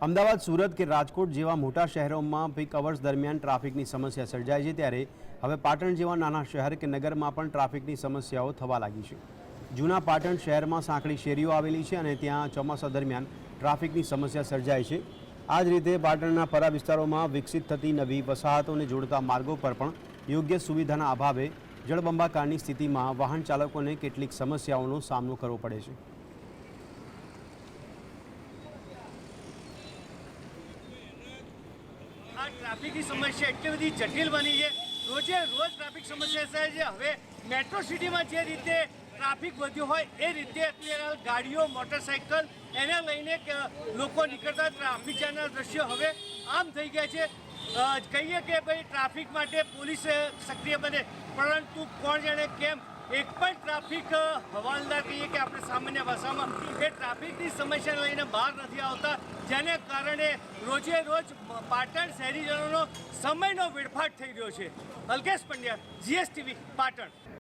અમદાવાદ, સુરત કે રાજકોટ જેવા મોટા શહેરોમાં પીક અવર્સ દરમિયાન ટ્રાફિકની સમસ્યા સર્જાય છે ત્યારે હવે પાટણ જેવા નાના શહેર કે નગરમાં પણ ટ્રાફિકની સમસ્યાઓ થવા લાગી છે. જૂના પાટણ શહેરમાં સાંકડી શેરીઓ આવેલી છે અને ત્યાં ચોમાસા દરમિયાન ટ્રાફિકની સમસ્યા સર્જાય છે. આ જ રીતે પાટણના પરા વિસ્તારોમાં વિકસિત થતી નવી વસાહતોને જોડતા માર્ગો પર પણ યોગ્ય સુવિધાના અભાવે જળબંબાકારની સ્થિતિમાં વાહન ચાલકોને કેટલીક સમસ્યાઓનો સામનો કરવો પડે છે. આ ટ્રાફિકની સમસ્યા એટલી બધી જટિલ બની છે. રોજે રોજ ટ્રાફિક સમસ્યા થાય છે હવે મેટ્રો સિટીમાં જે રીતે ટ્રાફિક વધ્યો હોય, એ રીતે અત્યારે ગાડીઓ મોટરસાઇકલ એને લઈને લોકો નીકળતા ટ્રાફિક જામના દ્રશ્યો હવે આમ થઈ ગયા છે. કહીએ કે ભાઈ ટ્રાફિક માટે પોલીસ સક્રિય બને. પરંતુ કોણ જાણે કેમ એક પણ ટ્રાફિક હવાલદાર કહીએ કે આપણે સામાન્ય ભાષામાં એ ટ્રાફિકની સમસ્યાને લઈને બહાર નથી આવતા, જેને કારણે રોજે રોજ પાટણ શહેરીજનોનો સમયનો વેડફાટ થઈ રહ્યો છે. Alkesh Pandya, G S T V, Patan.